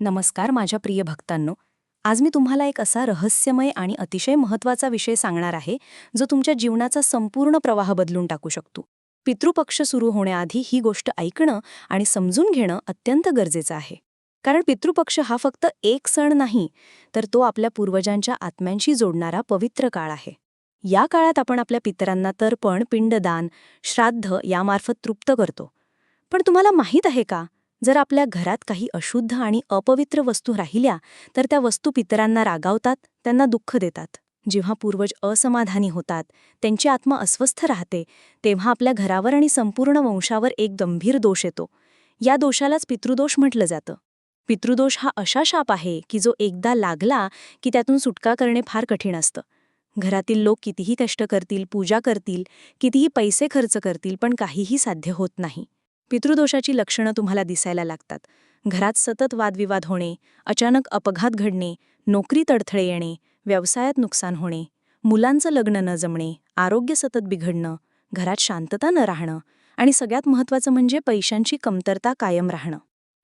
नमस्कार माझ्या प्रिय भक्तांनो. आज मी तुम्हाला एक असा रहस्यमय आणि अतिशय महत्त्वाचा विषय सांगणार आहे जो तुमच्या जीवनाचा संपूर्ण प्रवाह बदलून टाकू शकतो. पितृपक्ष सुरू होण्याआधी ही गोष्ट ऐकणं आणि समजून घेणं अत्यंत गरजेचं आहे. कारण पितृपक्ष हा फक्त एक सण नाही तर तो आपल्या पूर्वजांच्या आत्म्यांशी जोडणारा पवित्र काळ आहे. या काळात आपण आपल्या पितरांना तर्पण पिंडदान श्राद्ध यामार्फत तृप्त करतो. पण तुम्हाला माहीत आहे का जर आपल्या घरात काही अशुद्ध आणि अपवित्र वस्तू राहिल्या तर त्या वस्तू पितरांना रागावतात त्यांना दुःख देतात. जेव्हा पूर्वज असमाधानी होतात त्यांची आत्मा अस्वस्थ राहते तेव्हा आपल्या घरावर आणि संपूर्ण वंशावर एक गंभीर दोष येतो. या दोषालाच पितृदोष म्हटलं जातं. पितृदोष हा अशा शाप आहे की जो एकदा लागला की त्यातून सुटका करणे फार कठीण असतं. घरातील लोक कितीही कष्ट करतील पूजा करतील कितीही पैसे खर्च करतील पण काहीही साध्य होत नाही. पितृदोषाची लक्षणं तुम्हाला दिसायला लागतात. घरात सतत वादविवाद होणे अचानक अपघात घडणे नोकरीत अडथळे येणे व्यवसायात नुकसान होणे मुलांचं लग्न न जमणे आरोग्य सतत बिघडणं घरात शांतता न राहणं आणि सगळ्यात महत्त्वाचं म्हणजे पैशांची कमतरता कायम राहणं.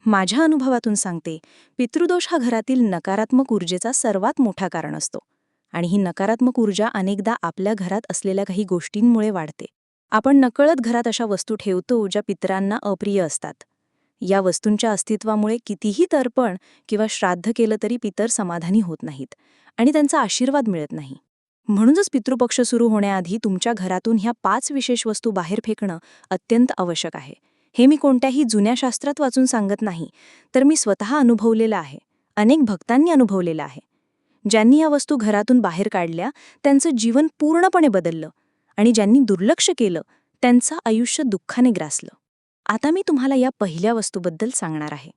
माझ्या अनुभवातून सांगते पितृदोष हा घरातील नकारात्मक ऊर्जेचा सर्वात मोठा कारण असतो आणि ही नकारात्मक ऊर्जा अनेकदा आपल्या घरात असलेल्या काही गोष्टींमुळे वाढते. आपण नकळत घरात अशा वस्तू ठेवतो ज्या पितरांना अप्रिय असतात. या वस्तूंच्या अस्तित्वामुळे कितीही तर्पण किंवा श्राद्ध केलं तरी पितर समाधानी होत नाहीत आणि त्यांचा आशीर्वाद मिळत नाही. म्हणूनच पितृपक्ष सुरू होण्याआधी तुमच्या घरातून ह्या पाच विशेष वस्तू बाहेर फेकणं अत्यंत आवश्यक आहे. हे मी कोणत्याही जुन्या शास्त्रात वाचून सांगत नाही तर मी स्वतः अनुभवलेलं आहे. अनेक भक्तांनी अनुभवलेलं आहे. ज्यांनी या वस्तू घरातून बाहेर काढल्या त्यांचं जीवन पूर्णपणे बदललं. आणि ज्यांनी दुर्लक्ष केलं त्यांचं आयुष्य दुःखाने ग्रासलं. आता मी तुम्हाला या पहिल्या वस्तूबद्दल सांगणार आहे.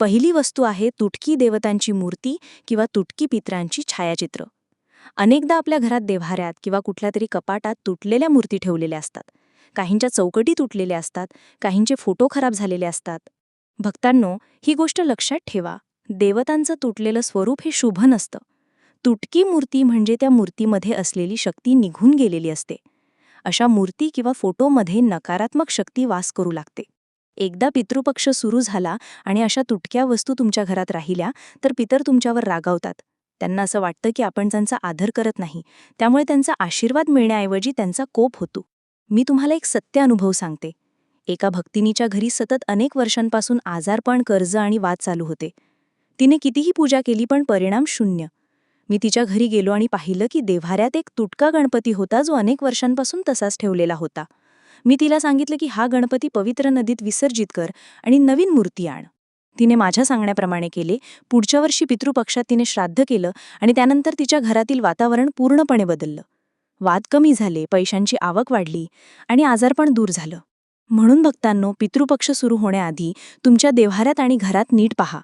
पहिली वस्तू आहे तुटकी देवतांची मूर्ती किंवा तुटकी पित्रांची छायाचित्र. अनेकदा आपल्या घरात देव्हाऱ्यात किंवा कुठल्या तरी कपाटात तुटलेल्या मूर्ती ठेवलेल्या असतात. काहींच्या चौकटी तुटलेल्या असतात काहींचे फोटो खराब झालेले असतात. भक्तांनो ही गोष्ट लक्षात ठेवा. देवतांचं तुटलेलं स्वरूप हे शुभ नसतं. तुटकी मूर्ती म्हणजे त्या मूर्तीमध्ये असलेली शक्ती निघून गेलेली असते. अशा मूर्ती किंवा फोटोमध्ये नकारात्मक शक्ती वास करू लागते. एकदा पितृपक्ष सुरू झाला आणि अशा तुटक्या वस्तू तुमच्या घरात राहिल्या तर पितर तुमच्यावर रागावतात. त्यांना असं वाटतं की आपण त्यांचा आदर करत नाही. त्यामुळे त्यांचा आशीर्वाद मिळण्याऐवजी त्यांचा कोप होतो. मी तुम्हाला एक सत्य अनुभव सांगते. एका भक्तिनीच्या घरी सतत अनेक वर्षांपासून आजारपण कर्ज आणि वाद चालू होते. तिने कितीही पूजा केली पण परिणाम शून्य. मी तिच्या घरी गेलो आणि पाहिलं की देव्हाऱ्यात एक तुटका गणपती होता जो अनेक वर्षांपासून तसाच ठेवलेला होता. मी तिला सांगितलं की हा गणपती पवित्र नदीत विसर्जित कर आणि नवीन मूर्ती आण. तिने माझ्या सांगण्याप्रमाणे केले. पुढच्या वर्षी पितृपक्षात तिने श्राद्ध केलं आणि त्यानंतर तिच्या घरातील वातावरण पूर्णपणे बदललं. वाद कमी झाले पैशांची आवक वाढली आणि आजारपण दूर झालं. म्हणून भक्तांनो पितृपक्ष सुरू होण्याआधी तुमच्या देव्हाऱ्यात आणि घरात नीट पहा.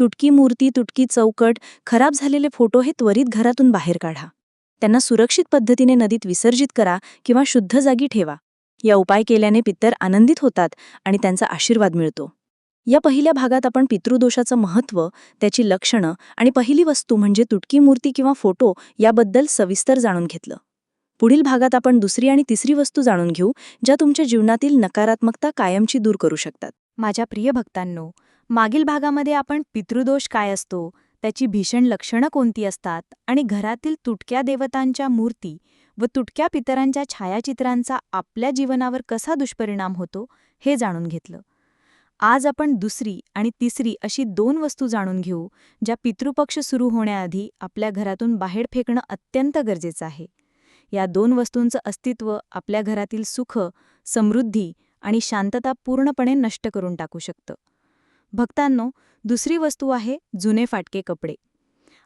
तुटकी मूर्ती तुटकी चौकट खराब झालेले फोटो हे त्वरित घरातून बाहेर काढा. त्यांना सुरक्षित पद्धतीने नदीत विसर्जित करा किंवा शुद्ध जागी ठेवा. या उपाय केल्याने पित्तर आनंदित होतात आणि त्यांचा आशीर्वाद मिळतो. या पहिल्या भागात आपण पितृदोषाचं महत्त्व त्याची लक्षणं आणि पहिली वस्तू म्हणजे तुटकी मूर्ती किंवा फोटो याबद्दल सविस्तर जाणून घेतलं. पुढील भागात आपण दुसरी आणि तिसरी वस्तू जाणून घेऊ ज्या तुमच्या जीवनातील नकारात्मकता कायमची दूर करू शकतात. माझ्या प्रिय भक्तांनो मागील भागामध्ये आपण पितृदोष काय असतो त्याची भीषण लक्षणं कोणती असतात आणि घरातील तुटक्या देवतांच्या मूर्ती व तुटक्या पितरांच्या छायाचित्रांचा आपल्या जीवनावर कसा दुष्परिणाम होतो हे जाणून घेतलं. आज आपण दुसरी आणि तिसरी अशी दोन वस्तू जाणून घेऊ ज्या पितृपक्ष सुरू होण्याआधी आपल्या घरातून बाहेर फेकणं अत्यंत गरजेचं आहे. या दोन वस्तूंचं अस्तित्व आपल्या घरातील सुख समृद्धी आणि शांतता पूर्णपणे नष्ट करून टाकू शकतं. भक्तांनो दुसरी वस्तू आहे जुने फाटके कपडे.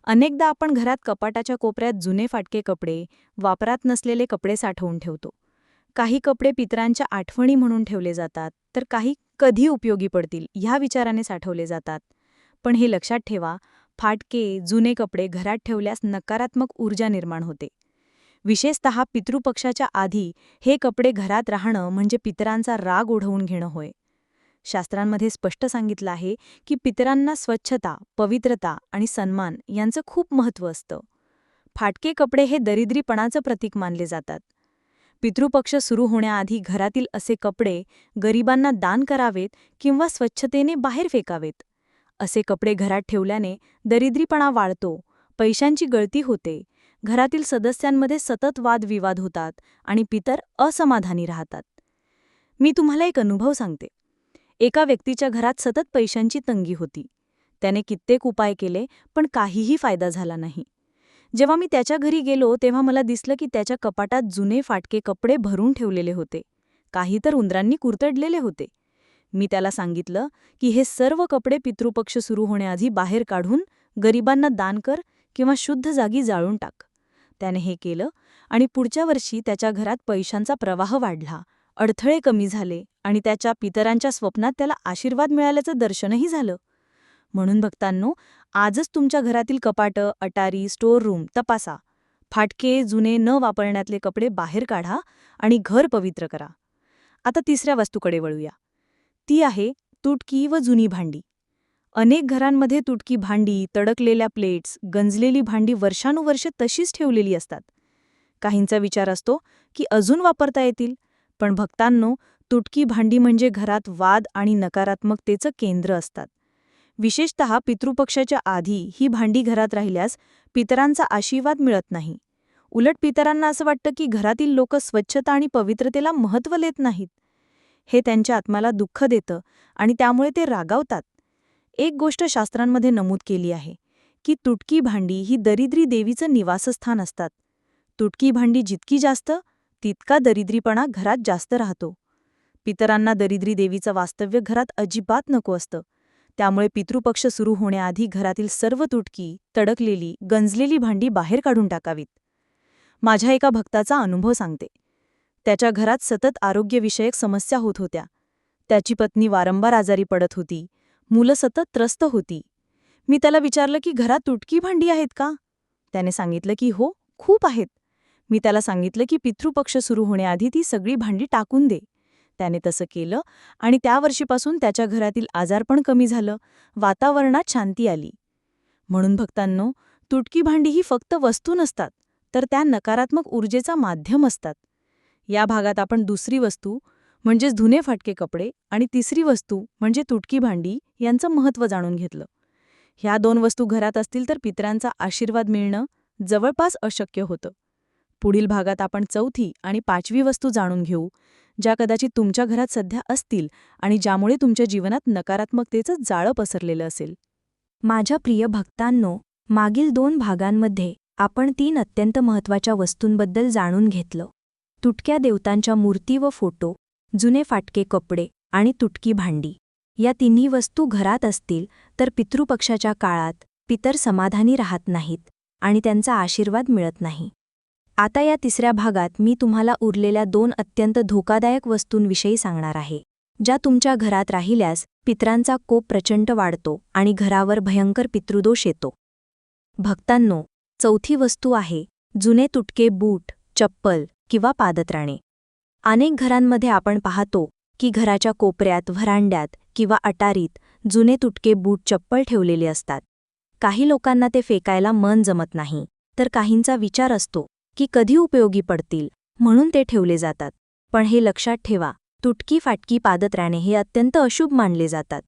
अनेकदा आपण घरात कपाटाच्या कोपऱ्यात जुने फाटके कपडे वापरात नसलेले कपडे साठवून ठेवतो. काही कपडे पितरांच्या आठवणी म्हणून ठेवले जातात तर काही कधी उपयोगी पडतील ह्या विचाराने साठवले जातात. पण हे लक्षात ठेवा फाटके जुने कपडे घरात ठेवल्यास नकारात्मक ऊर्जा निर्माण होते. विशेषतः पितृपक्षाच्या आधी हे कपडे घरात राहणं म्हणजे पितरांचा राग ओढवून घेणं होय. शास्त्रांमध्ये स्पष्ट सांगितलं आहे की पितरांना स्वच्छता पवित्रता आणि सन्मान यांचं खूप महत्त्व असतं. फाटके कपडे हे दरिद्रीपणाचं प्रतीक मानले जातात. पितृपक्ष सुरू होण्याआधी घरातील असे कपडे गरिबांना दान करावेत किंवा स्वच्छतेने बाहेर फेकावेत. असे कपडे घरात ठेवल्याने दरिद्रीपणा वाढतो पैशांची गळती होते घरातील सदस्यांमध्ये सतत वादविवाद होतात आणि पितर असमाधानी राहतात. मी तुम्हाला एक अनुभव सांगते. एका व्यक्तीच्या घरात सतत पैशांची तंगी होती. त्याने कित्येक उपाय केले पण काहीही फायदा झाला नाही. जेव्हा मी त्याच्या घरी गेलो तेव्हा मला दिसलं की त्याच्या कपाटात जुने फाटके कपडे भरून ठेवलेले होते. काही तर उंदरांनी कुरतडलेले होते. मी त्याला सांगितलं की हे सर्व कपडे पितृपक्ष सुरू होण्याआधी बाहेर काढून गरिबांना दान कर किंवा शुद्ध जागी जाळून टाक. त्याने हे केलं आणि पुढच्या वर्षी त्याच्या घरात पैशांचा प्रवाह वाढला. अडथळे कमी झाले आणि त्याच्या पितरांच्या स्वप्नात त्याला आशीर्वाद मिळाल्याचं दर्शनही झालं. म्हणून भक्तांनो आजच तुमच्या घरातील कपाटं अटारी स्टोअर रूम तपासा. फाटके जुने न वापरण्यातले कपडे बाहेर काढा आणि घर पवित्र करा. आता तिसऱ्या वस्तूकडे वळूया. ती आहे तुटकी व जुनी भांडी. अनेक घरांमध्ये तुटकी भांडी तडकलेल्या प्लेट्स गंजलेली भांडी वर्षानुवर्षे तशीच ठेवलेली असतात. काहींचा विचार असतो की अजून वापरता येतील. पण भक्तांनो तुटकी भांडी म्हणजे घरात वाद आणि नकारात्मकतेचं केंद्र असतात. विशेषत पितृपक्षाच्या आधी ही भांडी घरात राहिल्यास पितरांचा आशीर्वाद मिळत नाही. उलट पितरांना असं वाटतं की घरातील लोक स्वच्छता आणि पवित्रतेला महत्त्व देत नाहीत. हे त्यांच्या आत्म्याला दुःख देतं आणि त्यामुळे ते रागावतात. एक गोष्ट शास्त्रांमध्ये नमूद केली आहे की तुटकी भांडी ही दरिद्री देवीचं निवासस्थान असतात. तुटकी भांडी जितकी जास्त तितका दरिद्रीपणा घरात जास्त राहतो. पितरांना दरिद्री देवीचं वास्तव्य घरात अजिबात नको असतं. त्यामुळे पितृपक्ष सुरू होण्याआधी घरातील सर्व तुटकी तडकलेली गंजलेली भांडी बाहेर काढून टाकावीत. माझ्या एका भक्ताचा अनुभव सांगते. त्याच्या घरात सतत आरोग्यविषयक समस्या होत होत्या. त्याची पत्नी वारंवार आजारी पडत होती. मुलं सतत त्रस्त होती. मी त्याला विचारलं की घरात तुटकी भांडी आहेत का? त्याने सांगितलं की हो खूप आहेत. मी त्याला सांगितलं की पितृपक्ष सुरू होण्याआधी ती सगळी भांडी टाकून दे. त्याने तसं केलं आणि त्या वर्षीपासून त्याच्या घरातील आजारपण कमी झालं. वातावरणात शांती आली. म्हणून भक्तांनो तुटकी भांडी ही फक्त वस्तू नसतात तर त्या नकारात्मक ऊर्जेचा माध्यम असतात. या भागात आपण दुसरी वस्तू म्हणजेच धुने फाटके कपडे आणि तिसरी वस्तू म्हणजे तुटकी भांडी यांचं महत्त्व जाणून घेतलं. ह्या दोन वस्तू घरात असतील तर पितरांचा आशीर्वाद मिळणं जवळपास अशक्य होतं. पुढील भागात आपण चौथी आणि पाचवी वस्तू जाणून घेऊ ज्या कदाचित तुमच्या घरात सध्या असतील आणि ज्यामुळे तुमच्या जीवनात नकारात्मकतेचं जाळं पसरलेलं असेल. माझ्या प्रिय भक्तांनो मागील दोन भागांमध्ये आपण तीन अत्यंत महत्त्वाच्या वस्तूंबद्दल जाणून घेतलं. तुटक्या देवतांच्या मूर्ती व फोटो जुने फाटके कपडे आणि तुटकी भांडी. या तिन्ही वस्तू घरात असतील तर पितृपक्षाच्या काळात पितर समाधानी राहत नाहीत आणि त्यांचा आशीर्वाद मिळत नाही. आता या तिसऱ्या भागात मी तुम्हाला उरलेल्या दोन अत्यंत धोकादायक वस्तूंविषयी सांगणार आहे ज्या तुमच्या घरात राहिल्यास पितरांचा कोप प्रचंड वाढतो आणि घरावर भयंकर पितृदोष येतो. भक्तांनो चौथी वस्तू आहे जुने तुटके बूट चप्पल किंवा पादत्राणे. अनेक घरांमध्ये आपण पाहतो की घराच्या कोपऱ्यात व्हरांड्यात किंवा अटारीत जुने तुटके बूट चप्पल ठेवलेले असतात. काही लोकांना ते फेकायला मन जमत नाही तर काहींचा विचार असतो की कधी उपयोगी पडतील म्हणून ते ठेवले जातात. पण हे लक्षात ठेवा तुटकी फाटकी पादत्राणे हे अत्यंत अशुभ मानले जातात.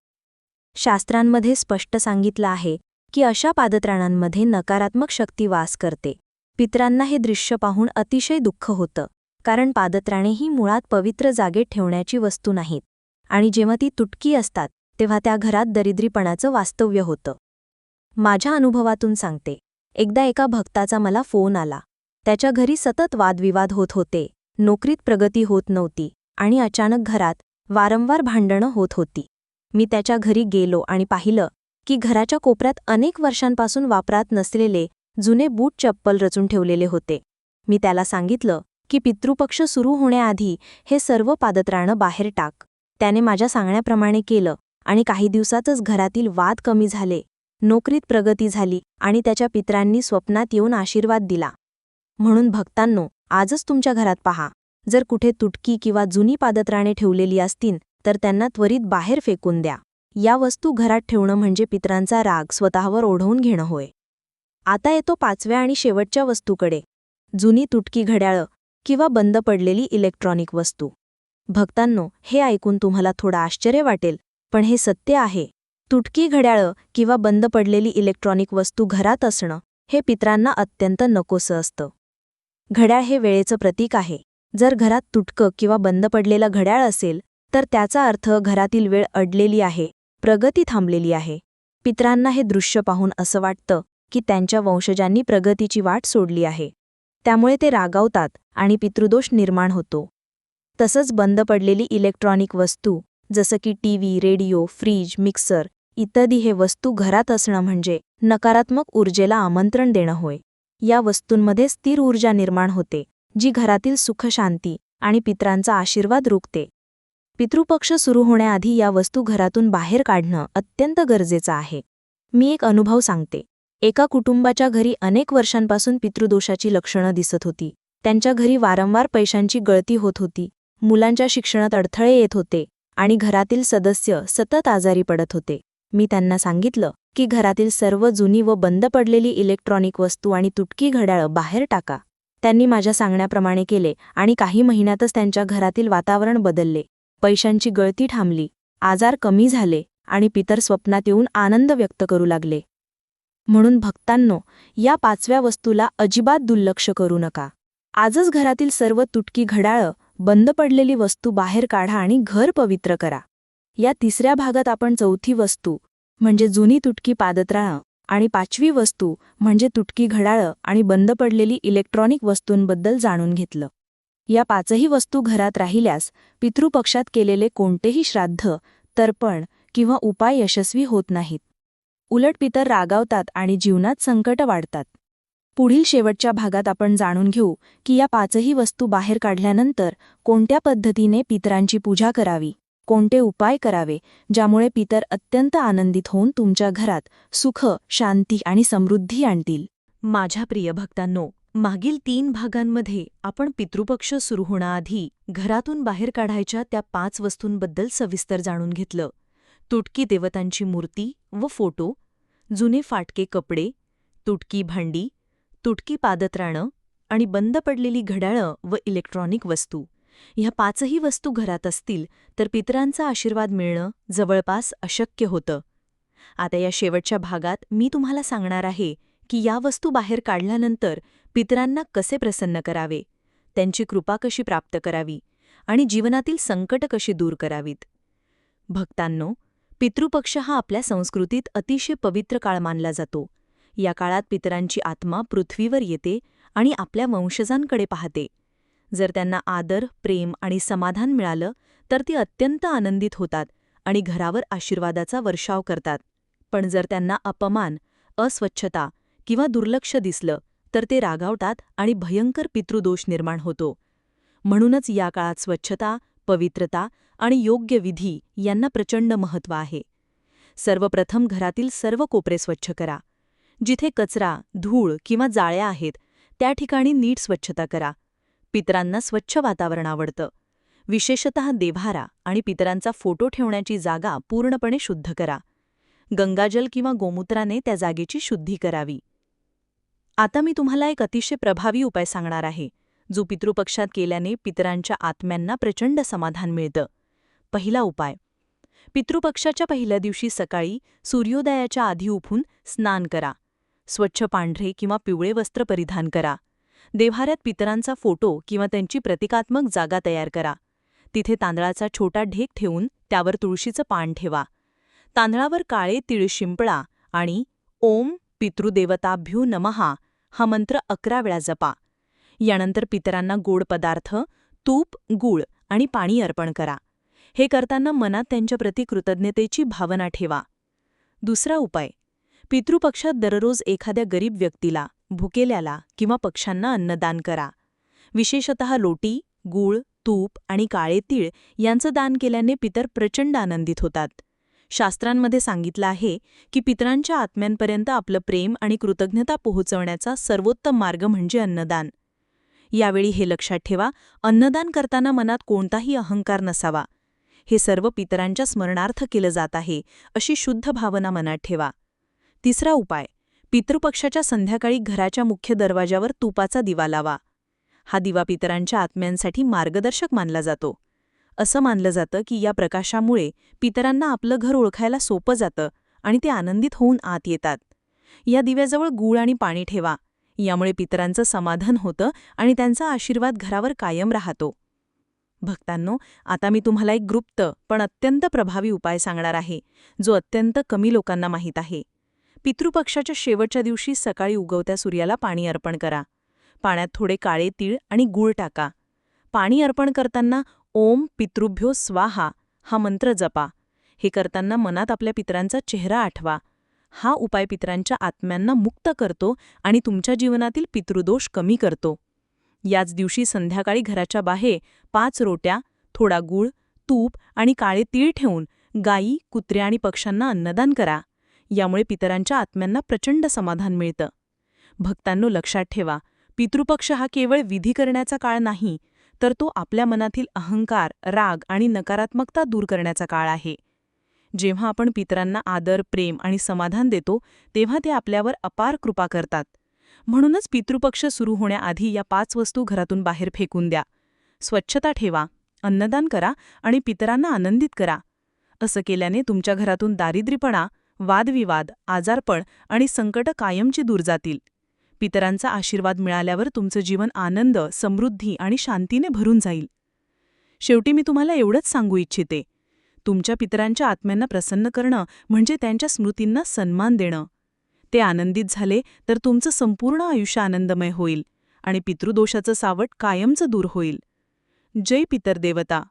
शास्त्रांमध्ये स्पष्ट सांगितलं आहे की अशा पादत्राणांमध्ये नकारात्मक शक्ती वास करते. पितरांना हे दृश्य पाहून अतिशय दुःख होतं. कारण पादत्राणे ही मुळात पवित्र जागेत ठेवण्याची वस्तू नाहीत. आणि जेव्हा ती तुटकी असतात तेव्हा त्या घरात दरिद्रीपणाचं वास्तव्य होतं. माझ्या अनुभवातून सांगते. एकदा एका भक्ताचा मला फोन आला. त्याच्या घरी सतत वादविवाद होत होते. नोकरीत प्रगती होत नव्हती आणि अचानक घरात वारंवार भांडणं होत होती. मी त्याच्या घरी गेलो आणि पाहिलं की घराच्या कोपऱ्यात अनेक वर्षांपासून वापरात नसलेले जुने बूट चप्पल रचून ठेवलेले होते. मी त्याला सांगितलं की पितृपक्ष सुरू होण्याआधी हे सर्व पादत्राणं बाहेर टाक. त्याने माझ्या सांगण्याप्रमाणे केलं आणि काही दिवसातच घरातील वाद कमी झाले. नोकरीत प्रगती झाली आणि त्याच्या पित्रांनी स्वप्नात येऊन आशीर्वाद दिला. म्हणून भक्तांनो आजच तुमच्या घरात पहा. जर कुठे तुटकी किंवा जुनी पादत्राणे ठेवलेली असतील तर त्यांना त्वरित बाहेर फेकून द्या. या वस्तू घरात ठेवणं म्हणजे पितरांचा राग स्वतःवर ओढवून घेणं होय. आता येतो पाचव्या आणि शेवटच्या वस्तूकडे. जुनी तुटकी घड्याळं किंवा बंद पडलेली इलेक्ट्रॉनिक वस्तू. भक्तांनो हे ऐकून तुम्हाला थोडं आश्चर्य वाटेल पण हे सत्य आहे. तुटकी घड्याळं किंवा बंद पडलेली इलेक्ट्रॉनिक वस्तू घरात असणं हे पित्रांना अत्यंत नकोसं असतं. घड्याळ हे वेळेचं प्रतीक आहे. जर घरात तुटकं किंवा बंद पडलेलं घड्याळ असेल तर त्याचा अर्थ घरातील वेळ अडलेली आहे प्रगती थांबलेली आहे. पित्रांना हे दृश्य पाहून असं वाटतं की त्यांच्या वंशजांनी प्रगतीची वाट सोडली आहे. त्यामुळे ते रागावतात आणि पितृदोष निर्माण होतो. तसंच बंद पडलेली इलेक्ट्रॉनिक वस्तू जसं की टीव्ही रेडिओ फ्रीज मिक्सर इत्यादी हे वस्तू घरात असणं म्हणजे नकारात्मक ऊर्जेला आमंत्रण देणं होय. या वस्तूंमध्ये स्थिर ऊर्जा निर्माण होते जी घरातील सुखशांती आणि पित्रांचा आशीर्वाद रोखते. पितृपक्ष सुरू होण्याआधी या वस्तू घरातून बाहेर काढणं अत्यंत गरजेचं आहे. मी एक अनुभव सांगते. एका कुटुंबाच्या घरी अनेक वर्षांपासून पितृदोषाची लक्षणं दिसत होती. त्यांच्या घरी वारंवार पैशांची गळती होत होती. मुलांच्या शिक्षणात अडथळे येत होते आणि घरातील सदस्य सतत आजारी पडत होते. मी त्यांना सांगितलं की घरातील सर्व जुनी व बंद पडलेली इलेक्ट्रॉनिक वस्तू आणि तुटकी घड्याळं बाहेर टाका. त्यांनी माझ्या सांगण्याप्रमाणे केले आणि काही महिन्यातच त्यांच्या घरातील वातावरण बदलले. पैशांची गळती थांबली. आजार कमी झाले आणि पितर स्वप्नात येऊन आनंद व्यक्त करू लागले. म्हणून भक्तांनो या पाचव्या वस्तूला अजिबात दुर्लक्ष करू नका. आजच घरातील सर्व तुटकी घड्याळं बंद पडलेली वस्तू बाहेर काढा आणि घर पवित्र करा. या तिसऱ्या भागात आपण चौथी वस्तू म्हणजे जुनी तुटकी पादत्राणं आणि पाचवी वस्तू म्हणजे तुटकी घडाळं आणि बंद पडलेली इलेक्ट्रॉनिक वस्तूंबद्दल जाणून घेतलं. या पाचही वस्तू घरात राहिल्यास पितृपक्षात केलेले कोणतेही श्राद्ध तर्पण किंवा उपाय यशस्वी होत नाहीत. उलट पितर रागावतात आणि जीवनात संकट वाढतात. पुढील शेवटच्या भागात आपण जाणून घेऊ की या पाचही वस्तू बाहेर काढल्यानंतर कोणत्या पद्धतीने पितरांची पूजा करावी कोणते उपाय करावे ज्यामुळे पितर अत्यंत आनंदित होऊन तुमच्या घरात सुख शांती आणि समृद्धी आणतील. माझ्या प्रिय भक्तांनो मागील तीन भागांमध्ये आपण पितृपक्ष सुरू होण्याआधी घरातून बाहेर काढायच्या त्या पाच वस्तूंबद्दल सविस्तर जाणून घेतलं. तुटकी देवतांची मूर्ती व फोटो जुने फाटके कपडे तुटकी भांडी तुटकी पादत्राणं आणि बंद पडलेली घड्याळं व इलेक्ट्रॉनिक वस्तू. ह्या पाचही वस्तू घरात असतील तर पितरांचा आशीर्वाद मिळणं जवळपास अशक्य होतं. आता या शेवटच्या भागात मी तुम्हाला सांगणार आहे की या वस्तू बाहेर काढल्यानंतर पितरांना कसे प्रसन्न करावे त्यांची कृपा कशी प्राप्त करावी आणि जीवनातील संकट कशी दूर करावीत. भक्तांनो पितृपक्ष हा आपल्या संस्कृतीत अतिशय पवित्र काळ मानला जातो. या काळात पितरांची आत्मा पृथ्वीवर येते आणि आपल्या वंशजांकडे पाहते. जर त्यांना आदर प्रेम आणि समाधान मिळालं तर ते अत्यंत आनंदित होतात आणि घरावर आशीर्वादाचा वर्षाव करतात. पण जर त्यांना अपमान अस्वच्छता किंवा दुर्लक्ष दिसलं तर ते रागावतात आणि भयंकर पितृदोष निर्माण होतो. म्हणूनच या काळात स्वच्छता पवित्रता आणि योग्य विधी यांना प्रचंड महत्त्व आहे. सर्वप्रथम घरातील सर्व कोपरे स्वच्छ करा. जिथे कचरा धूळ किंवा जाळ्या आहेत त्या ठिकाणी नीट स्वच्छता करा. पितरांना स्वच्छ वातावरण आवडतं. विशेषत देव्हारा आणि पितरांचा फोटो ठेवण्याची जागा पूर्णपणे शुद्ध करा. गंगाजल किंवा गोमूत्राने त्या जागेची शुद्धी करावी. आता मी तुम्हाला एक अतिशय प्रभावी उपाय सांगणार आहे. जो पितृपक्षात केल्याने पितरांच्या आत्म्यांना प्रचंड समाधान मिळतं. पहिला उपाय. पितृपक्षाच्या पहिल्या दिवशी सकाळी सूर्योदयाच्या आधी उठून स्नान करा. स्वच्छ पांढरे किंवा पिवळे वस्त्र परिधान करा. देव्हाऱ्यात पितरांचा फोटो किंवा त्यांची प्रतिकात्मक जागा तयार करा. तिथे तांदळाचा छोटा ढेक ठेवून त्यावर तुळशीचं पान ठेवा. तांदळावर काळे तिळ शिंपळा आणि ओम पितृदेवताभ्यू नमहा हा मंत्र अकरा वेळा जपा. यानंतर पितरांना गोड पदार्थ तूप गूळ आणि पाणी अर्पण करा. हे करताना मनात त्यांच्याप्रती कृतज्ञतेची भावना ठेवा. दुसरा उपाय. पितृपक्षात दररोज एखाद्या गरीब व्यक्तीला भुकेल्याला किंवा पक्ष्यांना अन्नदान करा. विशेषतः लोटी गूळ तूप आणि काळे तीळ यांचं दान केल्याने पितर प्रचंड आनंदित होतात. शास्त्रांमध्ये सांगितलं आहे की पितरांच्या आत्म्यांपर्यंत आपलं प्रेम आणि कृतज्ञता पोहोचवण्याचा सर्वोत्तम मार्ग म्हणजे अन्नदान. यावेळी हे लक्षात ठेवा अन्नदान करताना मनात कोणताही अहंकार नसावा. हे सर्व पितरांच्या स्मरणार्थ केलं जात आहे अशी शुद्ध भावना मनात ठेवा. तिसरा उपाय पितृपक्षाच्या संध्याकाळी घराच्या मुख्य दरवाजावर तुपाचा दिवा लावा. हा दिवा पितरांच्या आत्म्यांसाठी मार्गदर्शक मानला जातो. असं मानलं जातं की या प्रकाशामुळे पितरांना आपलं घर ओळखायला सोपं जातं आणि ते आनंदित होऊन आत येतात. या दिव्याजवळ गूळ आणि पाणी ठेवा. यामुळे पितरांचं समाधान होतं आणि त्यांचा आशीर्वाद घरावर कायम राहतो. भक्तांनो आता मी तुम्हाला एक गुप्त पण अत्यंत प्रभावी उपाय सांगणार आहे जो अत्यंत कमी लोकांना माहीत आहे. पितृपक्षाच्या शेवटच्या दिवशी सकाळी उगवत्या सूर्याला पाणी अर्पण करा. पाण्यात थोडे काळे तीळ आणि गूळ टाका. पाणी अर्पण करताना ओम पितृभ्यो स्वाहा हा मंत्र जपा. हे करताना मनात आपल्या पितरांचा चेहरा आठवा. हा उपाय पितरांच्या आत्म्यांना मुक्त करतो आणि तुमच्या जीवनातील पितृदोष कमी करतो. याच दिवशी संध्याकाळी घराच्या बाहेर पाच रोट्या थोडा गूळ तूप आणि काळे तीळ ठेवून गायी कुत्रे आणि पक्ष्यांना अन्नदान करा. यामुळे पितरांच्या आत्म्यांना प्रचंड समाधान मिळतं. भक्तांनो लक्षात ठेवा पितृपक्ष हा केवळ विधी करण्याचा काळ नाही तर तो आपल्या मनातील अहंकार राग आणि नकारात्मकता दूर करण्याचा काळ आहे. जेव्हा आपण पितरांना आदर प्रेम आणि समाधान देतो तेव्हा ते आपल्यावर अपार कृपा करतात. म्हणूनच पितृपक्ष सुरू होण्याआधी या पाच वस्तू घरातून बाहेर फेकून द्या. स्वच्छता ठेवा अन्नदान करा आणि पितरांना आनंदित करा. असं केल्याने तुमच्या घरातून दारिद्र्यपणा वादविवाद आजारपण आणि संकट कायमची दूर जातील. पितरांचा आशीर्वाद मिळाल्यावर तुमचं जीवन आनंद समृद्धी आणि शांतीने भरून जाईल. शेवटी मी तुम्हाला एवढंच सांगू इच्छिते. तुमच्या पितरांच्या आत्म्यांना प्रसन्न करणं म्हणजे त्यांच्या स्मृतींना सन्मान देणं. ते आनंदित झाले तर तुमचं संपूर्ण आयुष्य आनंदमय होईल आणि पितृदोषाचं सावट कायमचं दूर होईल. जय पितर देवता.